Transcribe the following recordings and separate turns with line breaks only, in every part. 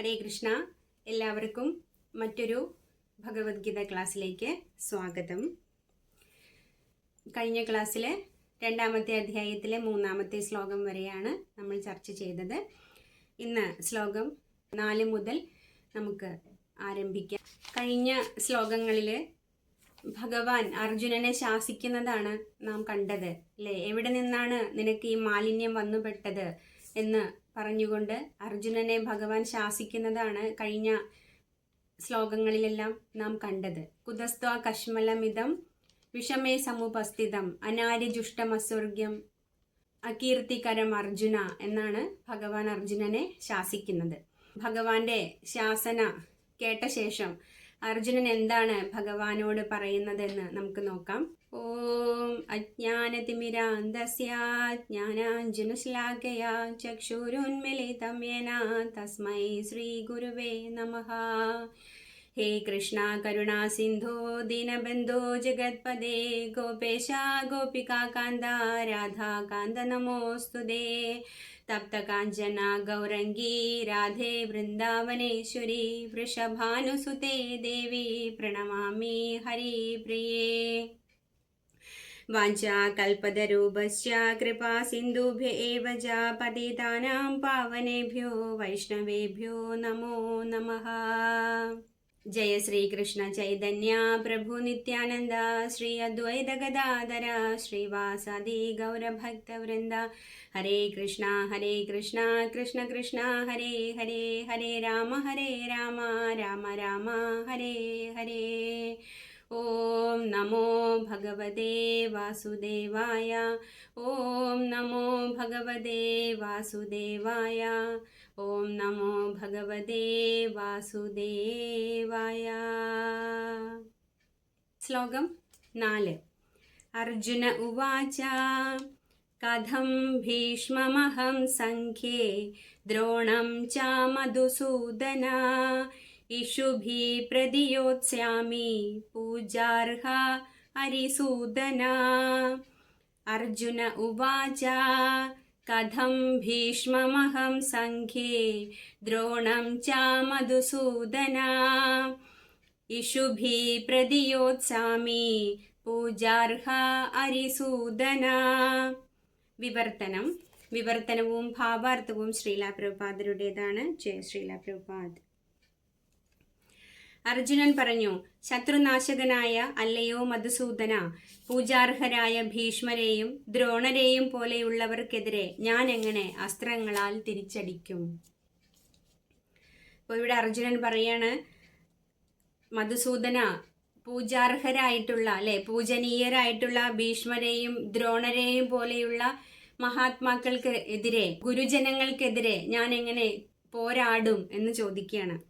ഹരേ കൃഷ്ണ. എല്ലാവർക്കും മറ്റൊരു ഭഗവത്ഗീത ക്ലാസ്സിലേക്ക് സ്വാഗതം. കഴിഞ്ഞ ക്ലാസ്സിൽ രണ്ടാമത്തെ അധ്യായത്തിലെ മൂന്നാമത്തെ ശ്ലോകം വരെയാണ് നമ്മൾ ചർച്ച ചെയ്തത്. ഇന്ന് ശ്ലോകം നാല് മുതൽ നമുക്ക് ആരംഭിക്കാം. കഴിഞ്ഞ ശ്ലോകങ്ങളിൽ ഭഗവാൻ അർജുനനെ ശാസിക്കുന്നതാണ് നാം കണ്ടത് അല്ലേ? എവിടെ നിന്നാണ് നിനക്ക് ഈ മാലിന്യം വന്നുപെട്ടത് എന്ന് പറഞ്ഞുകൊണ്ട് അർജുനനെ ഭഗവാൻ ശാസിക്കുന്നതാണ് കഴിഞ്ഞ ശ്ലോകങ്ങളിലെല്ലാം നാം കണ്ടത്. കുതസ്ത്വ കശ്മലമിതം വിഷമേ സമുപസ്ഥിതം അനാര്യജുഷ്ടമസ്വർഗ്യം അകീർത്തികരം അർജുന എന്നാണ് ഭഗവാൻ അർജുനനെ ശാസിക്കുന്നത്. ഭഗവാന്റെ ശാസന കേട്ട ശേഷം അർജുനൻ എന്താണ് ഭഗവാനോട് പറയുന്നതെന്ന് നമുക്ക് നോക്കാം. ओम अज्ञानतिमिरान्धस्य ज्ञानाञ्जनश्लाघया चक्षुरुन्मिलितं येन तस्मै श्रीगुरुवे नमः हे कृष्णा करुणा सिंधु दीनबन्धो जगत्पदे गोपेशा राधा कांद नमोस्तु दे तप्तकाञ्जना गौरंगी राधे वृंदावनेश्वरी वृषभानुसुते देवी प्रणमामि हरिप्रिये कृपा सिन्धुभ्य एव च पतितानां पावनेभ्यो वैष्णवेभ्यो नमो नमः जय श्रीकृष्ण चैतन्य प्रभु नित्यानन्द श्री अद्वैत गदाधर श्रीवासादि गौरभक्तवृन्द हरे कृष्णा हरे कृष्णा कृष्ण कृष्ण हरे हरे हरे राम हरे राम राम राम हरे हरे ഓം നമോ ഭഗവതേ വാസുദേവായ ഓം നമോ ഭഗവതേ വാസുദേവായ ഓം നമോ ഭഗവതേ വാസുദേവായ ശ്ലോകം നാല് അർജുന ഉവാച കഥം ഭീഷ്മമഹം സംഖ്യേ ദ്രോണം ച മധുസൂദന ഇഷുഭി പ്രതിയോത്സ്യാമി പൂജാർഹ ഹരിസൂദന. അർജുന ഉവാച കഥം ഭീഷ്മമഹം സംഘേ ദ്രോണം ച മധുസൂദന. ഇഷുഭി പ്രതിയോത്സാമി പൂജാർഹ അരിസൂദന വിവർത്തനം വിവർത്തനവും ഭാവാർത്ഥവും ശ്രീല പ്രഭുപാദരുടേതാണ് ജയ ശ്രീല പ്രഭുപാദ് അർജുനൻ പറഞ്ഞു ശത്രുനാശകനായ അല്ലയോ മധുസൂദന പൂജാർഹരായ ഭീഷ്മരെയും ദ്രോണരെയും പോലെയുള്ളവർക്കെതിരെ ഞാൻ എങ്ങനെ അസ്ത്രങ്ങളാൽ തിരിച്ചടിക്കും? അപ്പോൾ ഇവിടെ അർജുനൻ പറയാണ് മധുസൂദന പൂജാർഹരായിട്ടുള്ള അല്ലെ പൂജനീയരായിട്ടുള്ള ഭീഷ്മരെയും ദ്രോണരെയും പോലെയുള്ള മഹാത്മാക്കൾക്ക് എതിരെ ഗുരുജനങ്ങൾക്കെതിരെ ഞാൻ എങ്ങനെ പോരാടും? എന്ന് ചോദിക്കുകയാണ്.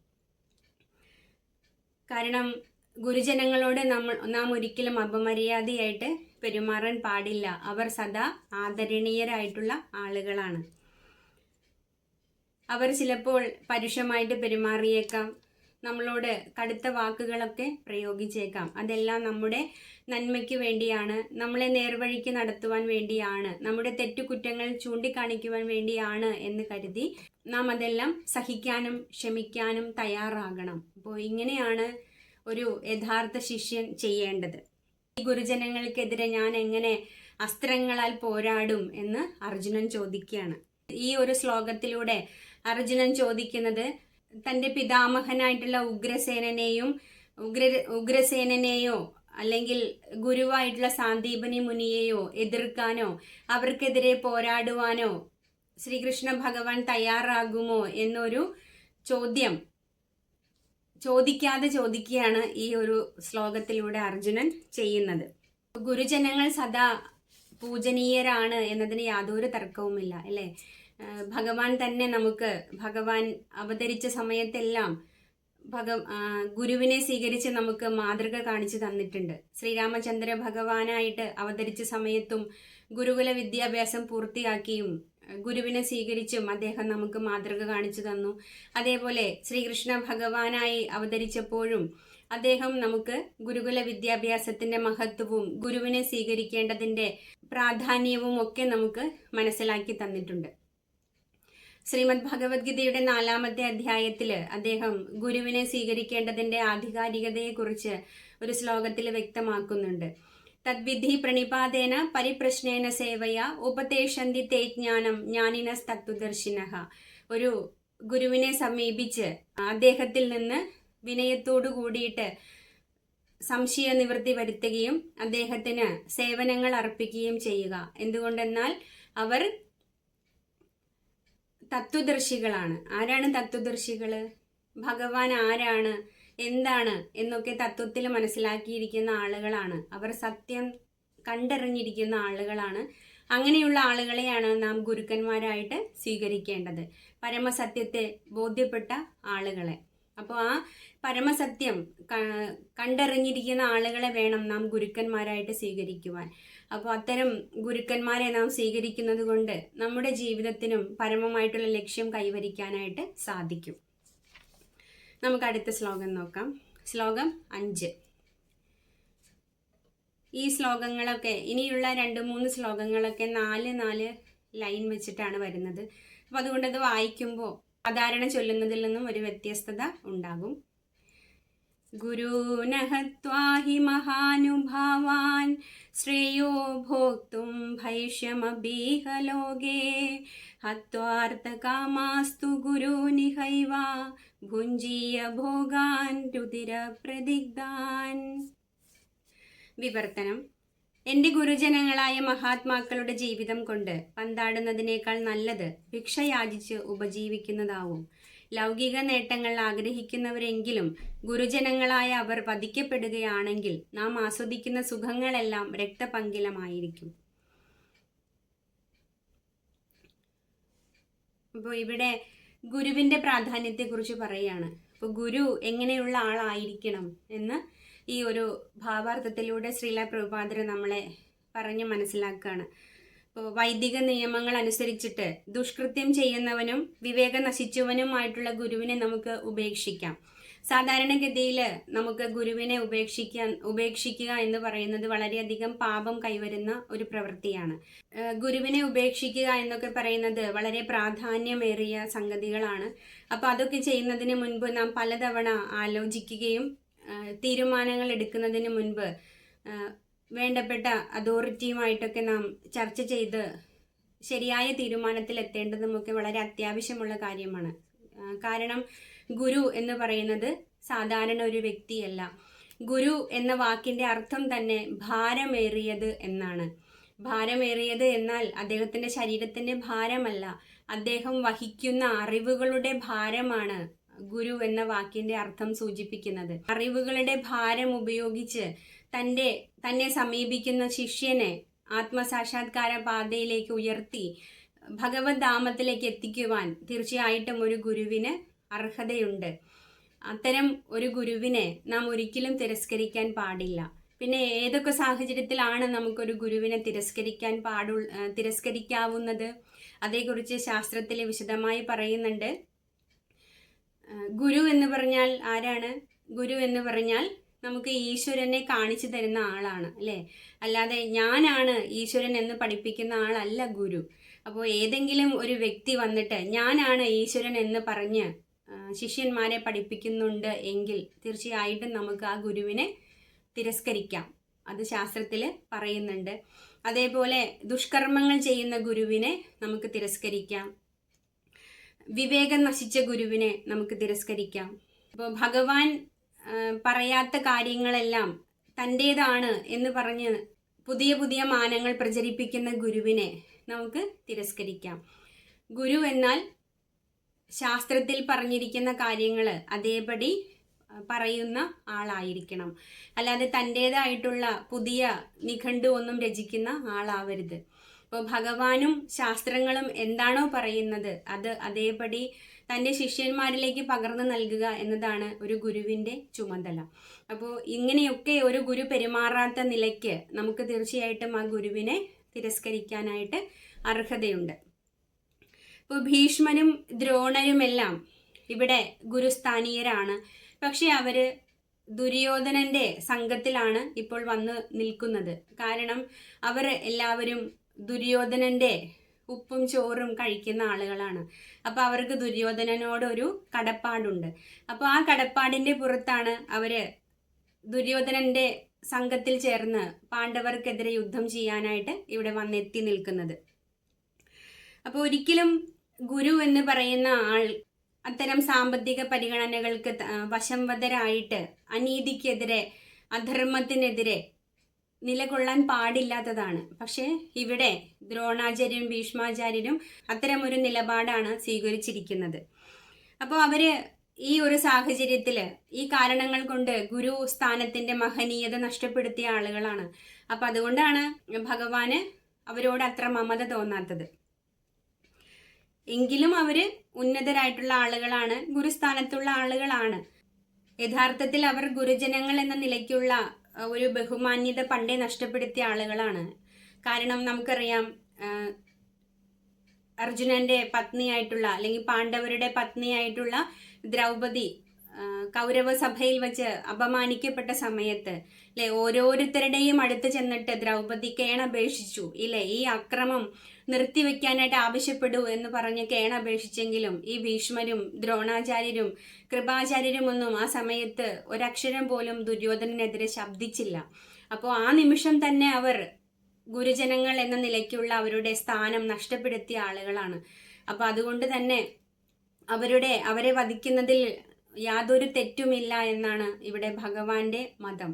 കാരണം ഗുരുജനങ്ങളോട് നമ്മൾ നാം ഒരിക്കലും അപമര്യാദയായിട്ട് പെരുമാറാൻ പാടില്ല. അവർ സദാ ആദരണീയരായിട്ടുള്ള ആളുകളാണ്. അവർ ചിലപ്പോൾ പരുഷമായിട്ട് പെരുമാറിയേക്കാം. നമ്മളോട് കടുത്ത വാക്കുകളൊക്കെ പ്രയോഗിച്ചേക്കാം. അതെല്ലാം നമ്മുടെ നന്മയ്ക്ക് വേണ്ടിയാണ് നമ്മളെ നേർവഴിക്ക് നടത്തുവാൻ വേണ്ടിയാണ് നമ്മുടെ തെറ്റുകുറ്റങ്ങൾ ചൂണ്ടിക്കാണിക്കുവാൻ വേണ്ടിയാണ് എന്ന് കരുതി നാം അതെല്ലാം സഹിക്കാനും ക്ഷമിക്കാനും തയ്യാറാകണം. അപ്പോൾ ഇങ്ങനെയാണ് ഒരു യഥാർത്ഥ ശിഷ്യൻ ചെയ്യേണ്ടത്. ഈ ഗുരുജനങ്ങൾക്കെതിരെ ഞാൻ എങ്ങനെ അസ്ത്രങ്ങളാൽ പോരാടും എന്ന് അർജുനൻ ചോദിക്കുകയാണ്. ഈ ഒരു ശ്ലോകത്തിലൂടെ അർജുനൻ ചോദിക്കുന്നത് തന്റെ പിതാമഹനായിട്ടുള്ള ഉഗ്രസേനനെയും ഉഗ്ര ഉഗ്രസേനനെയോ അല്ലെങ്കിൽ ഗുരുവായിട്ടുള്ള സാന്ദീപനി മുനിയെയോ എതിർക്കാനോ അവർക്കെതിരെ പോരാടുവാനോ ശ്രീകൃഷ്ണ ഭഗവാൻ തയ്യാറാകുമോ എന്നൊരു ചോദ്യം ചോദിക്കാതെ ചോദിക്കുകയാണ് ഈ ഒരു ശ്ലോകത്തിലൂടെ അർജുനൻ ചെയ്യുന്നത്. ഗുരുജനങ്ങൾ സദാ പൂജനീയരാണ് എന്നതിന് യാതൊരു തർക്കവുമില്ല അല്ലേ? ഭഗവാൻ തന്നെ നമുക്ക് ഭഗവാൻ അവതരിച്ച സമയത്തെല്ലാം ഭഗ ഗുരുവിനെ സ്വീകരിച്ച് നമുക്ക് മാതൃക കാണിച്ചു തന്നിട്ടുണ്ട്. ശ്രീരാമചന്ദ്ര ഭഗവാനായിട്ട് അവതരിച്ച സമയത്തും ഗുരുകുല വിദ്യാഭ്യാസം പൂർത്തിയാക്കിയും ഗുരുവിനെ സ്വീകരിച്ചും അദ്ദേഹം നമുക്ക് മാതൃക കാണിച്ചു തന്നു. അതേപോലെ ശ്രീകൃഷ്ണ ഭഗവാനായി അവതരിച്ചപ്പോഴും അദ്ദേഹം നമുക്ക് ഗുരുകുല വിദ്യാഭ്യാസത്തിന്റെ മഹത്വവും ഗുരുവിനെ സ്വീകരിക്കേണ്ടതിന്റെ പ്രാധാന്യവും ഒക്കെ നമുക്ക് മനസ്സിലാക്കി തന്നിട്ടുണ്ട്. ശ്രീമദ് ഭഗവത്ഗീതയുടെ നാലാമത്തെ അധ്യായത്തിൽ അദ്ദേഹം ഗുരുവിനെ സ്വീകരിക്കേണ്ടതിന്റെ ആധികാരികതയെക്കുറിച്ച് ഒരു ശ്ലോകത്തിൽ വ്യക്തമാക്കുന്നുണ്ട്. തദ്വിധി പ്രണിപാതേന പരിപ്രശ്നേന സേവയ ഉപദേശന്തി തേ ജ്ഞാനം ജ്ഞാനിനസ് ഒരു ഗുരുവിനെ സമീപിച്ച് അദ്ദേഹത്തിൽ നിന്ന് വിനയത്തോടു കൂടിയിട്ട് സംശയ നിവൃത്തി വരുത്തുകയും അദ്ദേഹത്തിന് സേവനങ്ങൾ അർപ്പിക്കുകയും ചെയ്യുക. എന്തുകൊണ്ടെന്നാൽ അവർ തത്വദർശികളാണ്. ആരാണ് തത്വദർശികൾ ഭഗവാൻ ആരാണ്? എന്താണ്? എന്നൊക്കെ തത്വത്തിൽ മനസ്സിലാക്കിയിരിക്കുന്ന ആളുകളാണ്. അവർ സത്യം കണ്ടറിഞ്ഞിരിക്കുന്ന ആളുകളാണ്. അങ്ങനെയുള്ള ആളുകളെയാണ് നാം ഗുരുക്കന്മാരായിട്ട് സ്വീകരിക്കേണ്ടത്. പരമസത്യത്തെ ബോധ്യപ്പെട്ട ആളുകളെ. അപ്പോൾ ആ പരമസത്യം കണ്ടറിഞ്ഞിരിക്കുന്ന ആളുകളെ വേണം നാം ഗുരുക്കന്മാരായിട്ട് സ്വീകരിക്കുവാൻ. അപ്പോൾ അത്തരം ഗുരുക്കന്മാരെ നാം സ്വീകരിക്കുന്നത് കൊണ്ട് നമ്മുടെ ജീവിതത്തിനും പരമമായിട്ടുള്ള ലക്ഷ്യം കൈവരിക്കാനായിട്ട് സാധിക്കും. നമുക്ക് അടുത്ത ശ്ലോകം നോക്കാം. ശ്ലോകം അഞ്ച്. ഈ ശ്ലോകങ്ങളൊക്കെ ഇനിയുള്ള രണ്ട് മൂന്ന് ശ്ലോകങ്ങളൊക്കെ നാല് നാല് ലൈൻ വെച്ചിട്ടാണ് വരുന്നത്. അപ്പോൾ അതുകൊണ്ട് അത് വായിക്കുമ്പോൾ സാധാരണ ചൊല്ലുന്നതിൽ നിന്നും ഒരു വ്യത്യസ്തത ഉണ്ടാകും. ഗുരുനഹത്വാ ഹി മഹാനുഭാവാൻ ശ്രേയോ ഭോക്തും ഭൈഷ്യമബീഹ ലോകേ. ഹത്വാർത്ഥകാമാസ്തു ഗുരുനിഹൈവ ഭുഞ്ജീയ ഭോഗാൻ രുതിരപ്രദിഗ്ധാൻ വിവർത്തനം. എന്റെ ഗുരുജനങ്ങളായ മഹാത്മാക്കളുടെ ജീവിതം കൊണ്ട് പന്താടുന്നതിനേക്കാൾ നല്ലത് ഭിക്ഷയാചിച്ച് ഉപജീവിക്കുന്നതാവും. ലൗകിക നേട്ടങ്ങൾ ആഗ്രഹിക്കുന്നവരെങ്കിലും ഗുരുജനങ്ങളായ അവർ വധിക്കപ്പെടുകയാണെങ്കിൽ നാം ആസ്വദിക്കുന്ന സുഖങ്ങളെല്ലാം രക്തപങ്കിലമായിരിക്കും. അപ്പോൾ ഇവിടെ ഗുരുവിന്റെ പ്രാധാന്യത്തെക്കുറിച്ച് പറയുകയാണ്. അപ്പോൾ ഗുരു എങ്ങനെയുള്ള ആളായിരിക്കണം എന്ന് ഈ ഒരു ഭാവാർത്ഥത്തിലൂടെ ശ്രീല പ്രഭുപാദര നമ്മളെ പറഞ്ഞ് മനസ്സിലാക്കുകയാണ്. വൈദിക നിയമങ്ങൾ അനുസരിച്ചിട്ട് ദുഷ്കൃത്യം ചെയ്യുന്നവനും വിവേകം നശിച്ചവനുമായിട്ടുള്ള ഗുരുവിനെ നമുക്ക് ഉപേക്ഷിക്കാം. സാധാരണഗതിയിൽ നമുക്ക് ഗുരുവിനെ ഉപേക്ഷിക്കാൻ ഉപേക്ഷിക്കുക എന്ന് പറയുന്നത് വളരെയധികം പാപം കൈവരുന്ന ഒരു പ്രവൃത്തിയാണ്. ഗുരുവിനെ ഉപേക്ഷിക്കുക എന്നൊക്കെ പറയുന്നത് വളരെ പ്രാധാന്യമേറിയ സംഗതികളാണ്. അപ്പോൾ അതൊക്കെ ചെയ്യുന്നതിന് മുൻപ് നാം പലതവണ ആലോചിക്കുകയും തീരുമാനങ്ങൾ എടുക്കുന്നതിന് മുൻപ് വേണ്ടപ്പെട്ട അതോറിറ്റിയുമായിട്ടൊക്കെ നാം ചർച്ച ചെയ്ത് ശരിയായ തീരുമാനത്തിൽ എത്തേണ്ടതുമൊക്കെ വളരെ അത്യാവശ്യമുള്ള കാര്യമാണ്. കാരണം ഗുരു എന്ന് പറയുന്നത് സാധാരണ ഒരു വ്യക്തിയല്ല. ഗുരു എന്ന വാക്കിന്റെ അർത്ഥം തന്നെ ഭാരമേറിയത് എന്നാണ്. ഭാരമേറിയത് എന്നാൽ അദ്ദേഹത്തിന്റെ ശരീരത്തിന്റെ ഭാരമല്ല. അദ്ദേഹം വഹിക്കുന്ന അറിവുകളുടെ ഭാരമാണ് ഗുരു എന്ന വാക്കിന്റെ അർത്ഥം സൂചിപ്പിക്കുന്നത്. അറിവുകളുടെ ഭാരം ഉപയോഗിച്ച് തന്റെ തന്നെ സമീപിക്കുന്ന ശിഷ്യനെ ആത്മസാക്ഷാത്കാര പാതയിലേക്ക് ഉയർത്തി ഭഗവത് ധാമത്തിലേക്ക് എത്തിക്കുവാൻ തീർച്ചയായിട്ടും ഒരു ഗുരുവിന് അർഹതയുണ്ട്. അത്തരം ഒരു ഗുരുവിനെ നാം ഒരിക്കലും തിരസ്കരിക്കാൻ പാടില്ല. പിന്നെ ഏതൊക്കെ സാഹചര്യത്തിലാണ് നമുക്കൊരു ഗുരുവിനെ തിരസ്കരിക്കാൻ പാടു തിരസ്കരിക്കാവുന്നത്? അതേക്കുറിച്ച് ശാസ്ത്രത്തിൽ വിശദമായി പറയുന്നുണ്ട്. ഗുരു എന്ന് പറഞ്ഞാൽ ആരാണ്? ഗുരു എന്ന് പറഞ്ഞാൽ നമുക്ക് ഈശ്വരനെ കാണിച്ചു തരുന്ന ആളാണ് അല്ലേ? അല്ലാതെ ഞാനാണ് ഈശ്വരൻ എന്ന് പഠിപ്പിക്കുന്ന ആളല്ല ഗുരു. അപ്പോൾ ഏതെങ്കിലും ഒരു വ്യക്തി വന്നിട്ട് ഞാനാണ് ഈശ്വരൻ എന്ന് പറഞ്ഞ് ശിഷ്യന്മാരെ പഠിപ്പിക്കുന്നുണ്ട് എങ്കിൽ തീർച്ചയായിട്ടും നമുക്ക് ആ ഗുരുവിനെ തിരസ്കരിക്കാം. അത് ശാസ്ത്രത്തിൽ പറയുന്നുണ്ട്. അതേപോലെ ദുഷ്കർമ്മങ്ങൾ ചെയ്യുന്ന ഗുരുവിനെ നമുക്ക് തിരസ്കരിക്കാം. വിവേകം നശിച്ച ഗുരുവിനെ നമുക്ക് തിരസ്കരിക്കാം. അപ്പോൾ ഭഗവാൻ പറയാത്ത കാര്യങ്ങളെല്ലാം തന്റേതാണ് എന്ന് പറഞ്ഞ് പുതിയ പുതിയ മാനങ്ങൾ പ്രചരിപ്പിക്കുന്ന ഗുരുവിനെ നമുക്ക് തിരസ്കരിക്കാം. ഗുരു എന്നാൽ ശാസ്ത്രത്തിൽ പറഞ്ഞിരിക്കുന്ന കാര്യങ്ങൾ അതേപടി പറയുന്ന ആളായിരിക്കണം. അല്ലാതെ തന്റേതായിട്ടുള്ള പുതിയ നിഘണ്ടു ഒന്നും രചിക്കുന്ന ആളാവരുത്. ഇപ്പോൾ ഭഗവാനും ശാസ്ത്രങ്ങളും എന്താണോ പറയുന്നത് അത് അതേപടി തന്റെ ശിഷ്യന്മാരിലേക്ക് പകർന്നു നൽകുക എന്നതാണ് ഒരു ഗുരുവിന്റെ ചുമതല. അപ്പോൾ ഇങ്ങനെയൊക്കെ ഒരു ഗുരു പെരുമാറാത്ത നിലയ്ക്ക് നമുക്ക് തീർച്ചയായിട്ടും ആ ഗുരുവിനെ തിരസ്കരിക്കാനായിട്ട് അർഹതയുണ്ട്. ഇപ്പോൾ ഭീഷ്മനും ദ്രോണരുമെല്ലാം ഇവിടെ ഗുരുസ്ഥാനീയരാണ്. പക്ഷെ അവർ ദുര്യോധനന്റെ സംഘത്തിലാണ് ഇപ്പോൾ വന്ന് നിൽക്കുന്നത്. കാരണം അവർ എല്ലാവരും ദുര്യോധനന്റെ ഉപ്പും ചോറും കഴിക്കുന്ന ആളുകളാണ്. അപ്പോൾ അവർക്ക് ദുര്യോധനനോട് ഒരു കടപ്പാടുണ്ട്. അപ്പോൾ ആ കടപ്പാടിന്റെ പുറത്താണ് അവർ ദുര്യോധനന്റെ സംഘത്തിൽ ചേർന്ന് പാണ്ഡവർക്കെതിരെ യുദ്ധം ചെയ്യാനായിട്ട് ഇവിടെ വന്നെത്തി നിൽക്കുന്നത്. അപ്പോൾ ഒരിക്കലും ഗുരു എന്ന് പറയുന്ന ആൾ അത്തരം സാമ്പത്തിക പരിഗണനകൾക്ക് വശംവതരായിട്ട് അനീതിക്കെതിരെ അധർമ്മത്തിനെതിരെ നിലകൊള്ളാൻ പാടില്ലാത്തതാണ്. പക്ഷേ ഇവിടെ ദ്രോണാചാര്യരും ഭീഷ്മാചാര്യരും അത്തരമൊരു നിലപാടാണ് സ്വീകരിച്ചിരിക്കുന്നത്. അപ്പോൾ അവർ ഈ ഒരു സാഹചര്യത്തിൽ ഈ കാരണങ്ങൾ കൊണ്ട് ഗുരു സ്ഥാനത്തിന്റെ മഹനീയത നഷ്ടപ്പെടുത്തിയ ആളുകളാണ്. അപ്പൊ അതുകൊണ്ടാണ് ഭഗവാന് അവരോട് അത്ര മമത തോന്നാത്തത്. എങ്കിലും അവർ ഉന്നതരായിട്ടുള്ള ആളുകളാണ് ഗുരുസ്ഥാനത്തുള്ള ആളുകളാണ്. യഥാർത്ഥത്തിൽ അവർ ഗുരുജനങ്ങൾ എന്ന നിലയ്ക്കുള്ള ഒരു ബഹുമാന്യത പണ്ടേ നഷ്ടപ്പെടുത്തിയ ആളുകളാണ്. കാരണം നമുക്കറിയാം അർജുനന്റെ പത്നിയായിട്ടുള്ള അല്ലെങ്കിൽ പാണ്ഡവരുടെ പത്നിയായിട്ടുള്ള ദ്രൗപദി കൗരവ സഭയിൽ വെച്ച് അപമാനിക്കപ്പെട്ട സമയത്ത് അല്ലെ ഓരോരുത്തരുടെയും അടുത്ത് ചെന്നിട്ട് ദ്രൗപദി കേണപേക്ഷിച്ചു ഇല്ലേ ഈ അക്രമം നിർത്തിവെക്കാനായിട്ട് ആവശ്യപ്പെടൂ എന്ന് പറഞ്ഞ് കേണപേക്ഷിച്ചെങ്കിലും ഈ ഭീഷ്മരും ദ്രോണാചാര്യരും കൃപാചാര്യരും ഒന്നും ആ സമയത്ത് ഒരക്ഷരം പോലും ദുര്യോധനനെതിരെ ശബ്ദിച്ചില്ല. അപ്പോൾ ആ നിമിഷം തന്നെ അവർ ഗുരുജനങ്ങൾ എന്ന നിലയ്ക്കുള്ള അവരുടെ സ്ഥാനം നഷ്ടപ്പെടുത്തിയ ആളുകളാണ്. അപ്പൊ അതുകൊണ്ട് തന്നെ അവരുടെ അവരെ വധിക്കുന്നതിൽ യാതൊരു തെറ്റുമില്ല എന്നാണ് ഇവിടെ ഭഗവാന്റെ മതം.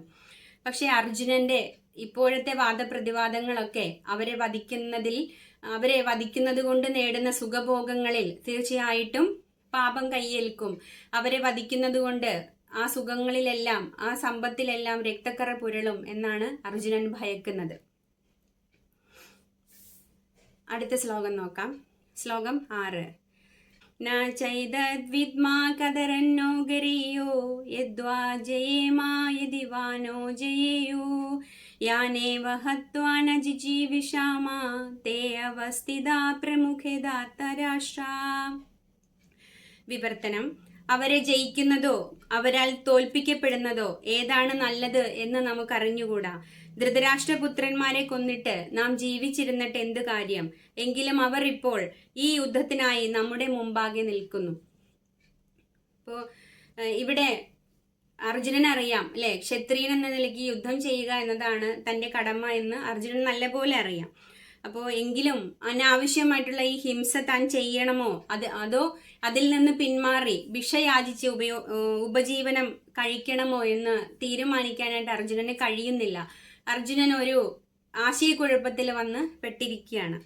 പക്ഷെ അർജുനന്റെ ഇപ്പോഴത്തെ വാദപ്രതിവാദങ്ങളൊക്കെ അവരെ വധിക്കുന്നതിൽ അവരെ വധിക്കുന്നത് കൊണ്ട് നേടുന്ന സുഖഭോഗങ്ങളിൽ തീർച്ചയായിട്ടും പാപം കയ്യേൽക്കും അവരെ വധിക്കുന്നത് കൊണ്ട് ആ സുഖങ്ങളിലെല്ലാം ആ സമ്പത്തിലെല്ലാം രക്തക്കറ പുരളും എന്നാണ് അർജുനൻ ഭയക്കുന്നത്. അടുത്ത ശ്ലോകം നോക്കാം. ശ്ലോകം ആറ്. न चैदद्विद्मा कदरन्नो गरीयो यद्वा जयेमा यदि वा नो जयेयु यानेव हत्वा न जिजीविषामा ते अवस्थिता प्रमुखे दातराष्ट्रा വിവർത്തനം അവരെ ജയിക്കുന്നതോ അവരാൽ തോൽപ്പിക്കപ്പെടുന്നതോ ഏതാണ് നല്ലത് എന്ന് നമുക്കറിഞ്ഞുകൂടാ ധൃതരാഷ്ട്രപുത്രന്മാരെ കൊന്നിട്ട് നാം ജീവിച്ചിരുന്നിട്ട് എന്ത് കാര്യം? എങ്കിലും അവർ ഇപ്പോൾ ഈ യുദ്ധത്തിനായി നമ്മുടെ മുമ്പാകെ നിൽക്കുന്നു. അപ്പോൾ ഇവിടെ അർജുനൻ അറിയാം അല്ലെ? ക്ഷത്രിയൻ എന്ന നിലയ്ക്ക് യുദ്ധം ചെയ്യുക എന്നതാണ് തന്റെ കടമ എന്ന് അർജുനൻ നല്ലപോലെ അറിയാം. അപ്പോൾ എങ്കിലും അനാവശ്യമായിട്ടുള്ള ഈ ഹിംസ താൻ ചെയ്യണമോ? അത് അതോ അതിൽ നിന്ന് പിന്മാറി ഭിക്ഷയാചിച്ച് ഉപയോ ഉപജീവനം കഴിക്കണമോ എന്ന് തീരുമാനിക്കാനായിട്ട് അർജുനന് കഴിയുന്നില്ല. അർജുനൻ ഒരു ആശയക്കുഴപ്പത്തിൽ വന്ന് പെട്ടിരിക്കുകയാണ്.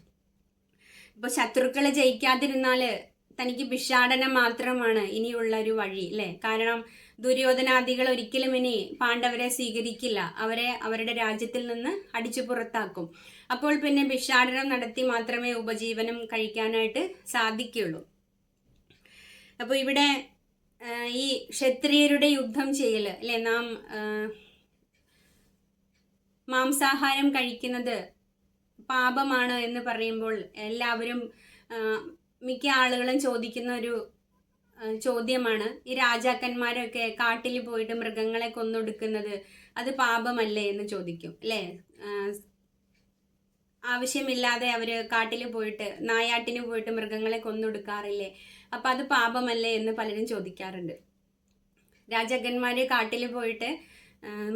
ഇപ്പൊ ശത്രുക്കളെ ജയിക്കാതിരുന്നാൽ തനിക്ക് ഭിക്ഷാടനം മാത്രമാണ് ഇനിയുള്ള ഒരു വഴി അല്ലെ? കാരണം ദുര്യോധനാദികൾ ഒരിക്കലും ഇനി പാണ്ഡവരെ സ്വീകരിക്കില്ല. അവരെ അവരുടെ രാജ്യത്തിൽ നിന്ന് അടിച്ചു പുറത്താക്കും. അപ്പോൾ പിന്നെ ഭിക്ഷാടനം നടത്തി മാത്രമേ ഉപജീവനം കഴിക്കാനായിട്ട് സാധിക്കുള്ളൂ അപ്പോൾ ഇവിടെ ഈ ക്ഷത്രിയരുടെ യുദ്ധം ചെയ്യൽ അല്ലെ? നാം മാംസാഹാരം കഴിക്കുന്നത് പാപമാണ് എന്ന് പറയുമ്പോൾ എല്ലാവരും മിക്ക ആളുകളും ചോദിക്കുന്ന ഒരു ചോദ്യമാണ്. ഈ രാജാക്കന്മാരൊക്കെ കാട്ടിൽ പോയിട്ട് മൃഗങ്ങളെ കൊന്നൊടുക്കുന്നത് അത് പാപമല്ലേ എന്ന് ചോദിക്കും അല്ലേ? ആവശ്യമില്ലാതെ അവർ കാട്ടിൽ പോയിട്ട് നായാട്ടിന് പോയിട്ട് മൃഗങ്ങളെ കൊന്നൊടുക്കാറില്ലേ? അപ്പം അത് പാപമല്ലേ എന്ന് പലരും ചോദിക്കാറുണ്ട്. രാജാക്കന്മാർ കാട്ടിൽ പോയിട്ട്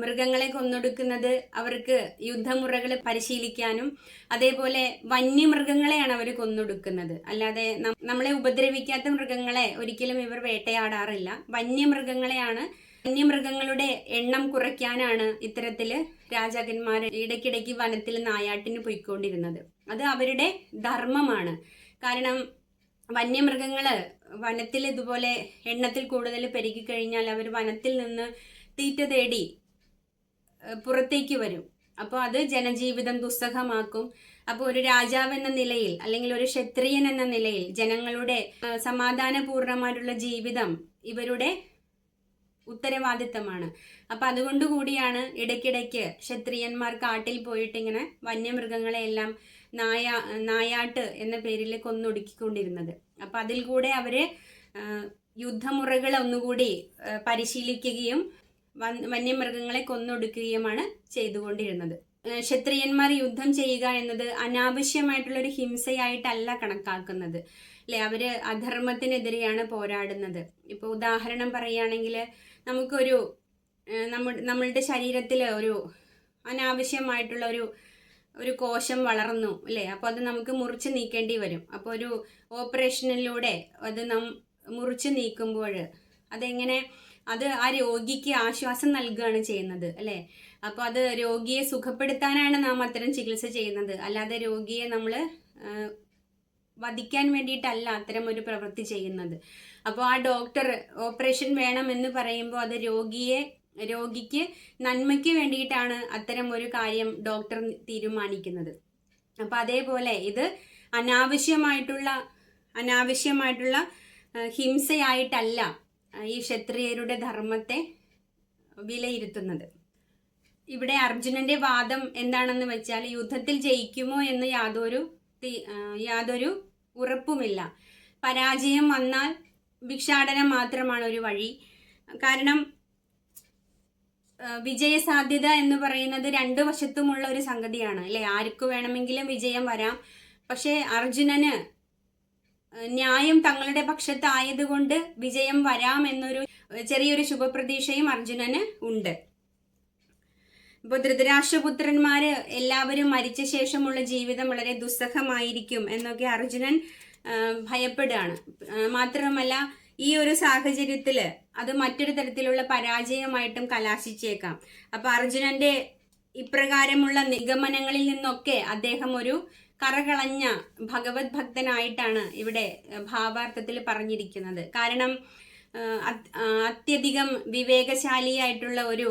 മൃഗങ്ങളെ കൊന്നൊടുക്കുന്നത് അവർക്ക് യുദ്ധമുറകൾ പരിശീലിക്കാനും അതേപോലെ വന്യമൃഗങ്ങളെയാണ് അവർ കൊന്നൊടുക്കുന്നത്. അല്ലാതെ നമ്മളെ ഉപദ്രവിക്കാത്ത മൃഗങ്ങളെ ഒരിക്കലും ഇവർ വേട്ടയാടാറില്ല. വന്യമൃഗങ്ങളെയാണ് വന്യമൃഗങ്ങളുടെ എണ്ണം കുറയ്ക്കാനാണ് ഇത്തരത്തിൽ രാജാക്കന്മാർ ഇടയ്ക്കിടയ്ക്ക് വനത്തിൽ നായാട്ടിന് പോയിക്കൊണ്ടിരുന്നത്. അത് അവരുടെ ധർമ്മമാണ്. കാരണം വന്യമൃഗങ്ങൾ വനത്തിൽ ഇതുപോലെ എണ്ണത്തിൽ കൂടുതൽ പെരുകി കഴിഞ്ഞാൽ അവർ വനത്തിൽ നിന്ന് തീറ്റ തേടി പുറത്തേക്ക് വരും. അപ്പോൾ അത് ജനജീവിതം ദുസ്സഹമാക്കും. അപ്പോൾ ഒരു രാജാവ് എന്ന നിലയിൽ അല്ലെങ്കിൽ ഒരു ക്ഷത്രിയൻ എന്ന നിലയിൽ ജനങ്ങളുടെ സമാധാനപൂർണമായിട്ടുള്ള ജീവിതം ഇവരുടെ ഉത്തരവാദിത്തമാണ്. അപ്പൊ അതുകൊണ്ട് കൂടിയാണ് ഇടയ്ക്കിടയ്ക്ക് ക്ഷത്രിയന്മാർ കാട്ടിൽ പോയിട്ട് ഇങ്ങനെ വന്യമൃഗങ്ങളെ എല്ലാം നായ നായാട്ട് എന്ന പേരിൽ കൊന്നൊടുക്കിക്കൊണ്ടിരുന്നത്. അപ്പൊ അതിൽ കൂടെ അവർ യുദ്ധമുറകളൊന്നുകൂടി പരിശീലിക്കുകയും വന്യമൃഗങ്ങളെ കൊന്നൊടുക്കുകയുമാണ് ചെയ്തുകൊണ്ടിരുന്നത്. ക്ഷത്രിയന്മാർ യുദ്ധം ചെയ്യുക എന്നത് അനാവശ്യമായിട്ടുള്ള ഒരു ഹിംസയായിട്ടല്ല കണക്കാക്കുന്നത്. അല്ലെ? അവർ അധർമ്മത്തിനെതിരെയാണ് പോരാടുന്നത്. ഇപ്പൊ ഉദാഹരണം പറയുകയാണെങ്കിൽ നമുക്കൊരു നമ്മ നമ്മളുടെ ശരീരത്തിൽ ഒരു അനാവശ്യമായിട്ടുള്ള ഒരു ഒരു കോശം വളർന്നു അല്ലേ? അപ്പോൾ അത് നമുക്ക് മുറിച്ച് നീക്കേണ്ടി വരും. അപ്പോൾ ഒരു ഓപ്പറേഷനിലൂടെ അത് നം മുറിച്ച് നീക്കുമ്പോൾ അതെങ്ങനെ അത് ആ രോഗിക്ക് ആശ്വാസം നൽകുകയാണ് ചെയ്യുന്നത് അല്ലേ? അപ്പോൾ അത് രോഗിയെ സുഖപ്പെടുത്താനാണ് നാം അത്തരം ചികിത്സ ചെയ്യുന്നത്. അല്ലാതെ രോഗിയെ നമ്മൾ വധിക്കാൻ വേണ്ടിയിട്ടല്ല അത്തരം ഒരു പ്രവൃത്തി ചെയ്യുന്നത്. അപ്പോൾ ആ ഡോക്ടർ ഓപ്പറേഷൻ വേണം എന്ന് പറയുമ്പോൾ അത് രോഗിയെ രോഗിക്ക് നന്മയ്ക്ക് വേണ്ടിയിട്ടാണ് അത്തരം ഒരു കാര്യം ഡോക്ടർ തീരുമാനിക്കുന്നത്. അപ്പോൾ അതേപോലെ ഇത് അനാവശ്യമായിട്ടുള്ള അനാവശ്യമായിട്ടുള്ള ഹിംസയായിട്ടല്ല ഈ ക്ഷത്രിയരുടെ ധർമ്മത്തെ വിലയിരുത്തുന്നത്. ഇവിടെ അർജുനന്റെ വാദം എന്താണെന്ന് വെച്ചാൽ യുദ്ധത്തിൽ ജയിക്കുമോ എന്ന് യാതൊരു യാതൊരു ഉറപ്പുമില്ല. പരാജയം വന്നാൽ ഭിക്ഷാടനം മാത്രമാണ് ഒരു വഴി. കാരണം വിജയസാധ്യത എന്ന് പറയുന്നത് രണ്ടു വശത്തുമുള്ള ഒരു സംഗതിയാണ്. അല്ലെ? ആർക്ക് വേണമെങ്കിലും വിജയം വരാം. പക്ഷേ അർജുനന് ന്യായം തങ്ങളുടെ പക്ഷത്തായതുകൊണ്ട് വിജയം വരാം എന്നൊരു ചെറിയൊരു ശുഭപ്രതീക്ഷയും അർജുനന് ഉണ്ട്. ഇപ്പോൾ ധൃതരാഷ്ട്രപുത്രന്മാര് എല്ലാവരും മരിച്ച ശേഷമുള്ള ജീവിതം വളരെ ദുസ്സഹമായിരിക്കും എന്നൊക്കെ അർജുനൻ ഭയപ്പെടുകയാണ്. മാത്രമല്ല ഈ ഒരു സാഹചര്യത്തിൽ അത് മറ്റൊരു തരത്തിലുള്ള പരാജയമായിട്ടും കലാശിച്ചേക്കാം. അപ്പൊ അർജുനന്റെ ഇപ്രകാരമുള്ള നിഗമനങ്ങളിൽ നിന്നൊക്കെ അദ്ദേഹം ഒരു കറകളഞ്ഞ ഭഗവത് ഭക്തനായിട്ടാണ് ഇവിടെ ഭാവാർത്ഥത്തിൽ പറഞ്ഞിരിക്കുന്നത്. കാരണം അത്യധികം വിവേകശാലിയായിട്ടുള്ള ഒരു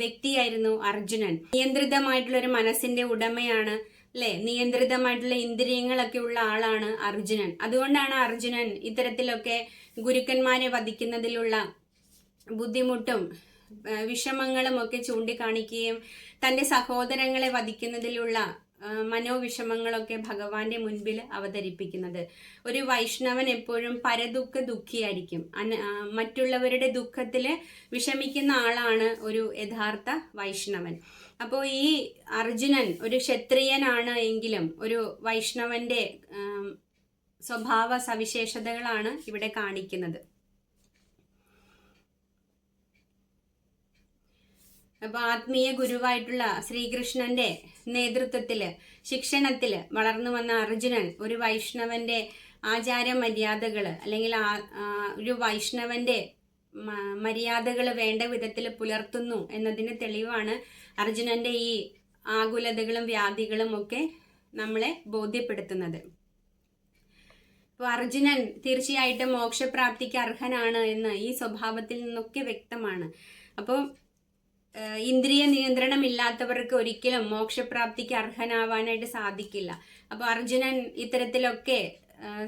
വ്യക്തിയായിരുന്നു അർജുനൻ. നിയന്ത്രിതമായിട്ടുള്ള ഒരു മനസ്സിന്റെ ഉടമയാണ് അല്ലെ നിയന്ത്രിതമായിട്ടുള്ള ഇന്ദ്രിയങ്ങളൊക്കെ ഉള്ള ആളാണ് അർജുനൻ. അതുകൊണ്ടാണ് അർജുനൻ ഇത്തരത്തിലൊക്കെ ഗുരുക്കന്മാരെ വധിക്കുന്നതിലുള്ള ബുദ്ധിമുട്ടും വിഷമങ്ങളും ഒക്കെ ചൂണ്ടിക്കാണിക്കുകയും തന്റെ സഹോദരങ്ങളെ വധിക്കുന്നതിലുള്ള മനോവിഷമങ്ങളൊക്കെ ഭഗവാന്റെ മുൻപിൽ അവതരിപ്പിക്കുന്നത്. ഒരു വൈഷ്ണവൻ എപ്പോഴും പരദുഃഖ ദുഃഖിയായിരിക്കും മറ്റുള്ളവരുടെ ദുഃഖത്തിൽ വിഷമിക്കുന്ന ആളാണ് ഒരു യഥാർത്ഥ വൈഷ്ണവൻ. അപ്പോൾ ഈ അർജുനൻ ഒരു ക്ഷത്രിയനാണ് എങ്കിലും ഒരു വൈഷ്ണവന്റെ സ്വഭാവ സവിശേഷതകളാണ് ഇവിടെ കാണിക്കുന്നത്. അപ്പൊ ആത്മീയ ഗുരുവായിട്ടുള്ള ശ്രീകൃഷ്ണന്റെ നേതൃത്വത്തിൽ ശിക്ഷണത്തിൽ വളർന്നു വന്ന അർജുനൻ ഒരു വൈഷ്ണവന്റെ ആചാര മര്യാദകൾ അല്ലെങ്കിൽ ഒരു വൈഷ്ണവന്റെ മര്യാദകൾ വേണ്ട വിധത്തിൽ പുലർത്തുന്നു എന്നതിന് തെളിവാണ് അർജുനന്റെ ഈ ആകുലതകളും വ്യാധികളും ഒക്കെ നമ്മളെ ബോധ്യപ്പെടുത്തുന്നത്. അപ്പോൾ അർജുനൻ തീർച്ചയായിട്ടും മോക്ഷപ്രാപ്തിക്ക് അർഹനാണ് എന്ന് ഈ സ്വഭാവത്തിൽ നിന്നൊക്കെ വ്യക്തമാണ്. അപ്പോൾ ഇന്ദ്രിയ നിയന്ത്രണമില്ലാത്തവർക്ക് ഒരിക്കലും മോക്ഷപ്രാപ്തിക്ക് അർഹനാവാനായിട്ട് സാധിക്കില്ല. അപ്പോൾ അർജുനൻ ഇത്തരത്തിലൊക്കെ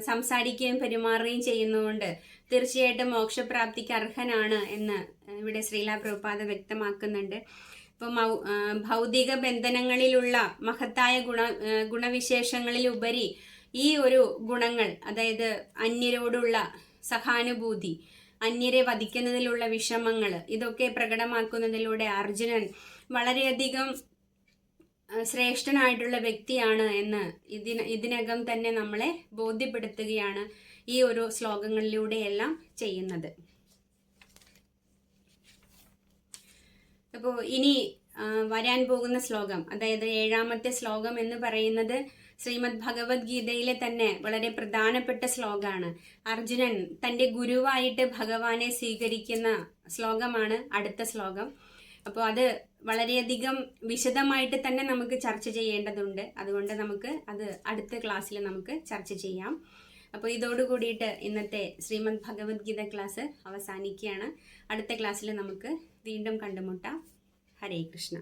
സംസാരിക്കുകയും പെരുമാറുകയും ചെയ്യുന്നതുകൊണ്ട് തീർച്ചയായിട്ടും മോക്ഷപ്രാപ്തിക്ക് അർഹനാണ് എന്ന് ഇവിടെ ശ്രീല പ്രഭുപാദ വ്യക്തമാക്കുന്നുണ്ട്. ഇപ്പൊ ഭൗതിക ബന്ധനങ്ങളിലുള്ള മഹത്തായ ഗുണ ഗുണവിശേഷങ്ങളിലുപരി ഈ ഒരു ഗുണങ്ങൾ അതായത് അന്യരോടുള്ള സഹാനുഭൂതി അന്യരെ വധിക്കുന്നതിലുള്ള വിഷമങ്ങൾ ഇതൊക്കെ പ്രകടമാക്കുന്നതിലൂടെ അർജുനൻ വളരെയധികം ശ്രേഷ്ഠനായിട്ടുള്ള വ്യക്തിയാണ് എന്ന് ഇതിന് ഇതിനകം തന്നെ നമ്മളെ ബോധ്യപ്പെടുത്തുകയാണ് ഈ ഒരു ശ്ലോകങ്ങളിലൂടെയെല്ലാം ചെയ്യുന്നത്. അപ്പോൾ ഇനി വരാൻ പോകുന്ന ശ്ലോകം അതായത് ഏഴാമത്തെ ശ്ലോകം എന്ന് പറയുന്നത് ശ്രീമദ് ഭഗവത്ഗീതയിലെ തന്നെ വളരെ പ്രധാനപ്പെട്ട ശ്ലോകമാണ് അർജുനൻ തന്റെ ഗുരുവായിട്ട് ഭഗവാനെ സ്വീകരിക്കുന്ന ശ്ലോകമാണ് അടുത്ത ശ്ലോകം. അപ്പോൾ അത് വളരെയധികം വിശദമായിട്ട് തന്നെ നമുക്ക് ചർച്ച ചെയ്യേണ്ടതുണ്ട്. അതുകൊണ്ട് നമുക്ക് അത് അടുത്ത ക്ലാസ്സിൽ നമുക്ക് ചർച്ച ചെയ്യാം. അപ്പോൾ ഇതോടു കൂടിയിട്ട് ഇന്നത്തെ ശ്രീമദ് ഭഗവത്ഗീത ക്ലാസ് അവസാനിക്കുകയാണ്. അടുത്ത ക്ലാസ്സിൽ നമുക്ക് വീണ്ടും കണ്ടുമുട്ടാം. ഹരേ കൃഷ്ണ.